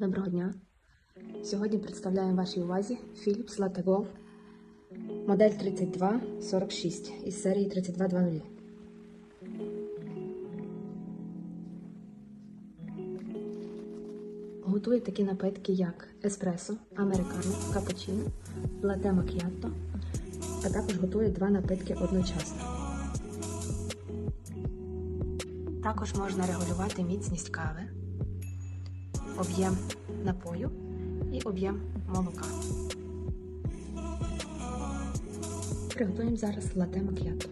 Доброго дня! Сьогодні представляємо вашій увазі Philips Latte Go модель 3246 із серії 3220. Готує такі напитки, як еспресо, американо, капучино, лате макіато, а також готує два напитки одночасно. Також можна регулювати міцність кави, об'єм напою і об'єм молока. Приготуємо зараз лате макіято.